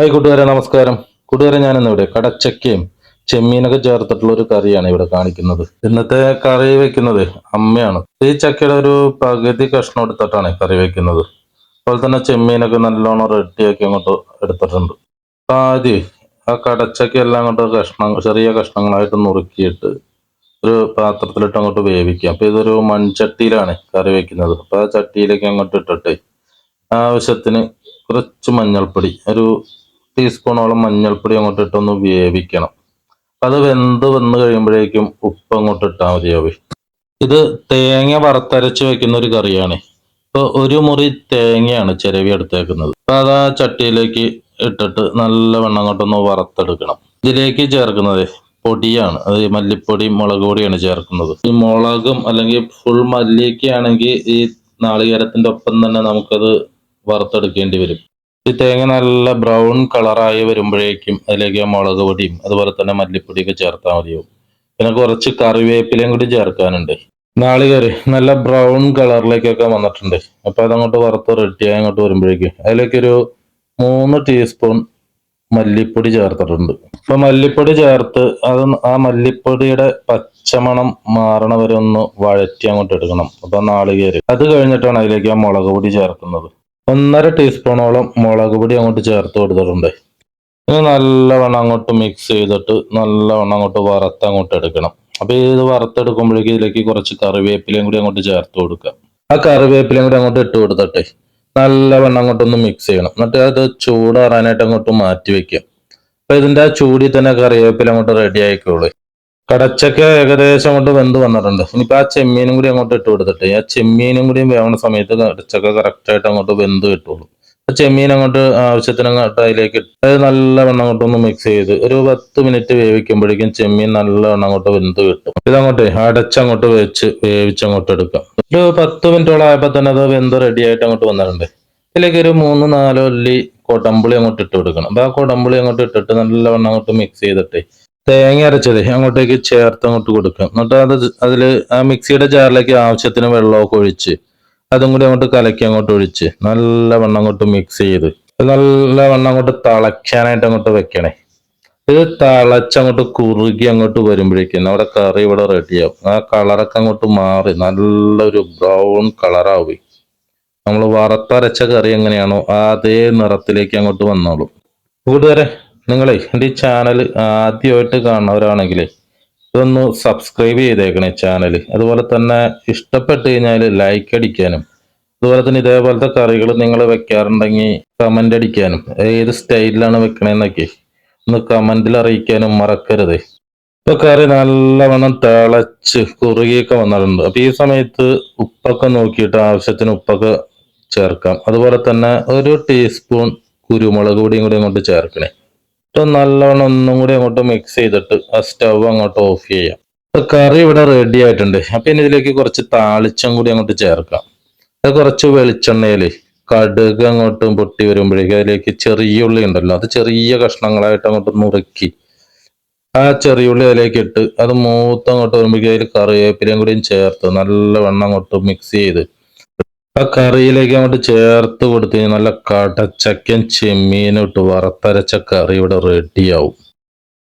Hi കൂട്ടുകാരെ നമസ്കാരം. കൂട്ടുകാരെ ഞാനിന്നിവിടെ കടച്ചക്കയും ചെമ്മീനൊക്കെ ചേർത്തിട്ടുള്ള ഒരു കറിയാണ് ഇവിടെ കാണിക്കുന്നത്. ഇന്നത്തെ കറി വെക്കുന്നത് അമ്മയാണ്. ഈ ചക്കയുടെ ഒരു പകുതി കഷ്ണം എടുത്തിട്ടാണ് കറി വെക്കുന്നത്. അതുപോലെ തന്നെ ചെമ്മീനൊക്കെ നല്ലോണം റെഡിയാക്കി അങ്ങോട്ട് എടുത്തിട്ടുണ്ട്. ആദ്യം ആ കടച്ചക്ക എല്ലാം അങ്ങോട്ട് കഷ്ണം ചെറിയ കഷ്ണങ്ങളായിട്ട് നുറുക്കിയിട്ട് ഒരു പാത്രത്തിലിട്ട് അങ്ങോട്ട് വേവിക്കുക അപ്പൊ ഇതൊരു മൺചട്ടിയിലാണ് കറി വെക്കുന്നത്. അപ്പോൾ ആ ചട്ടിയിലേക്ക് അങ്ങോട്ട് ഇട്ടിട്ട് ആവശ്യത്തിന് കുറച്ച് മഞ്ഞൾപ്പൊടി ഒരു ടീസ്പൂണോളം മഞ്ഞൾപ്പൊടി അങ്ങോട്ട് ഇട്ടൊന്ന് വേവിക്കണം. അത് വെന്ത് വന്ന് കഴിയുമ്പോഴേക്കും ഉപ്പ് അങ്ങോട്ട് ഇട്ടാൽ മതിയാവും ഇത് തേങ്ങ വറുത്തരച്ച് വെക്കുന്ന ഒരു കറിയാണ്. ഇപ്പൊ ഒരു മുറി തേങ്ങയാണ് ചിരവി എടുത്തേക്കുന്നത്. അപ്പൊ അത് ആ ചട്ടിയിലേക്ക് ഇട്ടിട്ട് നല്ല വെണ്ണം അങ്ങോട്ടൊന്ന് വറുത്തെടുക്കണം. ഇതിലേക്ക് ചേർക്കുന്നത് പൊടിയാണ്. അത് മല്ലിപ്പൊടി മുളക് പൊടിയാണ് ചേർക്കുന്നത്. ഈ മുളകും അല്ലെങ്കിൽ ഫുൾ മല്ലിയൊക്കെ ഈ നാളികേരത്തിന്റെ ഒപ്പം തന്നെ നമുക്കത് വറുത്തെടുക്കേണ്ടി വരും. ഈ തേങ്ങ നല്ല ബ്രൗൺ കളറായി വരുമ്പോഴേക്കും അതിലേക്ക് മുളക് പൊടിയും അതുപോലെ തന്നെ മല്ലിപ്പൊടിയൊക്കെ ചേർത്താൽ മതിയാവും. പിന്നെ കുറച്ച് കറിവേപ്പിലയും കൂടി ചേർക്കാനുണ്ട്. നാളികേര് നല്ല ബ്രൗൺ കളറിലേക്കൊക്കെ വന്നിട്ടുണ്ട്. അപ്പോൾ അതങ്ങോട്ട് വറുത്ത് റെഡിയായി അങ്ങോട്ട് വരുമ്പോഴേക്കും അതിലേക്കൊരു മൂന്ന് ടീസ്പൂൺ മല്ലിപ്പൊടി ചേർത്തിട്ടുണ്ട്. അപ്പൊ മല്ലിപ്പൊടി ചേർത്ത് അത് ആ മല്ലിപ്പൊടിയുടെ പച്ചമണം മാറണ വരെ ഒന്ന് വഴറ്റി അങ്ങോട്ട് എടുക്കണം. അപ്പൊ നാളികേര് അത് കഴിഞ്ഞിട്ടാണ് അതിലേക്ക് ആ മുളക് പൊടി ചേർക്കുന്നത്. ഒന്നര ടീസ്പൂണോളം മുളക് പൊടി അങ്ങോട്ട് ചേർത്ത് കൊടുത്തിട്ടുണ്ട്. ഇത് നല്ലവണ്ണം അങ്ങോട്ട് മിക്സ് ചെയ്തിട്ട് നല്ലവണ്ണം അങ്ങോട്ട് വറുത്ത് അങ്ങോട്ട് എടുക്കണം. അപ്പൊ ഇത് വറുത്തെടുക്കുമ്പോഴേക്കും ഇതിലേക്ക് കുറച്ച് കറിവേപ്പിലയും കൂടി അങ്ങോട്ട് ചേർത്ത് കൊടുക്കുക. ആ കറിവേപ്പിലയും കൂടി അങ്ങോട്ട് ഇട്ട് കൊടുത്തിട്ടെ നല്ലവണ്ണം അങ്ങോട്ടൊന്ന് മിക്സ് ചെയ്യണം. എന്നിട്ട് അത് ചൂടാറാനായിട്ട് അങ്ങോട്ട് മാറ്റി വെക്കാം അപ്പൊ ഇതിന്റെ ആ ചൂടി തന്നെ കറിവേപ്പില അങ്ങോട്ട് റെഡി ആയിക്കോളൂ. കടച്ചക്ക ഏകദേശം അങ്ങോട്ട് വെന്ത് വന്നിട്ടുണ്ട്. ഇനിയിപ്പോ ആ ചെമ്മീനും കൂടി അങ്ങോട്ട് ഇട്ട് കൊടുത്തിട്ട് ആ ചെമ്മീനും കൂടി വേവണ സമയത്ത് കടച്ചക്ക കറക്റ്റ് ആയിട്ട് അങ്ങോട്ട് വെന്ത് കിട്ടുള്ളൂ. ചെമ്മീൻ അങ്ങോട്ട് ആവശ്യത്തിന് അങ്ങോട്ട് അതിലേക്ക് ഇട്ട് നല്ലവണ്ണം അങ്ങോട്ടൊന്ന് മിക്സ് ചെയ്ത് ഒരു പത്ത് മിനിറ്റ് വേവിക്കുമ്പോഴേക്കും ചെമ്മീൻ നല്ല നല്ലവണ്ണം അങ്ങോട്ട് വെന്ത് കിട്ടും. ഇതങ്ങോട്ട് അടച്ചങ്ങോട്ട് വെച്ച് വേവിച്ച് അങ്ങോട്ട് എടുക്കാം. ഒരു പത്ത് മിനിറ്റോളം ആയപ്പോൾ തന്നെ അത് വെന്ത് റെഡി ആയിട്ട് അങ്ങോട്ട് വന്നിട്ടുണ്ട്. ഇതിലേക്ക് ഒരു മൂന്ന് നാലോ അല്ലി കൊടമ്പുളി അങ്ങോട്ട് ഇട്ട് കൊടുക്കണം. അപ്പൊ ആ കൊടമ്പുളി അങ്ങോട്ട് ഇട്ടിട്ട് നല്ല നല്ലവണ്ണം അങ്ങോട്ട് മിക്സ് ചെയ്തിട്ട് തേങ്ങ അരച്ചത്. അങ്ങോട്ടേക്ക് ചേർത്ത് അങ്ങോട്ട് കൊടുക്കുക. എന്നിട്ട് അത് അതിൽ ആ മിക്സിയുടെ ജാറിലേക്ക് ആവശ്യത്തിന് വെള്ളമൊക്കെ ഒഴിച്ച് അതും കൂടി അങ്ങോട്ട് കലക്കി അങ്ങോട്ട് ഒഴിച്ച് നല്ല വെണ്ണം അങ്ങോട്ട് മിക്സ് ചെയ്ത് നല്ല വെണ്ണം അങ്ങോട്ട് തിളയ്ക്കാനായിട്ട് അങ്ങോട്ട് വെക്കണേ. ഇത് തിളച്ചങ്ങോട്ട് കുറുകി അങ്ങോട്ട് വരുമ്പോഴേക്കും നമ്മുടെ കറി ഇവിടെ റെഡിയാവും ആ കളറൊക്കെ അങ്ങോട്ട് മാറി നല്ലൊരു ബ്രൗൺ കളറാവും നമ്മൾ വറുത്തരച്ച കറി എങ്ങനെയാണോ അതേ നിറത്തിലേക്ക് അങ്ങോട്ട് വന്നോളും. കൂട്ടുകാരെ നിങ്ങളെ എന്റെ ഈ ചാനൽ ആദ്യമായിട്ട് കാണുന്നവരാണെങ്കിൽ ഇതൊന്ന് സബ്സ്ക്രൈബ് ചെയ്തേക്കണേ ചാനൽ അതുപോലെ തന്നെ ഇഷ്ടപ്പെട്ട് കഴിഞ്ഞാൽ ലൈക്ക് അടിക്കാനും അതുപോലെ തന്നെ ഇതേപോലത്തെ കറികൾ നിങ്ങൾ വെക്കാറുണ്ടെങ്കിൽ കമന്റ് അടിക്കാനും ഏത് സ്റ്റൈലിലാണ് വെക്കണേന്നൊക്കെ ഒന്ന് കമന്റിൽ അറിയിക്കാനും മറക്കരുത്. ഇപ്പൊ കറി നല്ലവണ്ണം തിളച്ച് കുറുകിയൊക്കെ വന്നിട്ടുണ്ട്. അപ്പോൾ ഈ സമയത്ത് ഉപ്പൊക്കെ നോക്കിയിട്ട് ആവശ്യത്തിന് ഉപ്പൊക്കെ ചേർക്കാം. അതുപോലെ തന്നെ ഒരു ടീസ്പൂൺ കുരുമുളക് പൊടിയും കൂടി ഇങ്ങോട്ട് ചേർക്കണേ. എന്നിട്ട് നല്ലവണ്ണം ഒന്നും കൂടി അങ്ങോട്ട് മിക്സ് ചെയ്തിട്ട് ആ സ്റ്റവ് അങ്ങോട്ട് ഓഫ് ചെയ്യാം. കറി ഇവിടെ റെഡി ആയിട്ടുണ്ട്. അപ്പൊ ഇനി ഇതിലേക്ക് കുറച്ച് താളിച്ചം കൂടി അങ്ങോട്ട് ചേർക്കാം. അത് കുറച്ച് വെളിച്ചെണ്ണയിൽ കടുക് അങ്ങോട്ട് പൊട്ടി വരുമ്പോഴേക്കും അതിലേക്ക് ചെറിയ ഉള്ളി ഉണ്ടല്ലോ അത് ചെറിയ കഷ്ണങ്ങളായിട്ട് അങ്ങോട്ട് നുറുക്കി ആ ചെറിയ ഉള്ളി അതിലേക്ക് ഇട്ട് അത് മൂത്ത് അങ്ങോട്ട് വരുമ്പോഴേക്കും അതിൽ കറിവേപ്പിലയും കൂടിയും ചേർത്ത് നല്ല വെണ്ണം അങ്ങോട്ട് മിക്സ് ചെയ്ത് ആ കറിയിലേക്ക് അങ്ങോട്ട് ചേർത്ത് കൊടുത്ത് കഴിഞ്ഞാൽ നല്ല കടച്ചക്കൻ ചെമ്മീനും ഇട്ട് വറുത്തരച്ച കറി ഇവിടെ റെഡിയാവും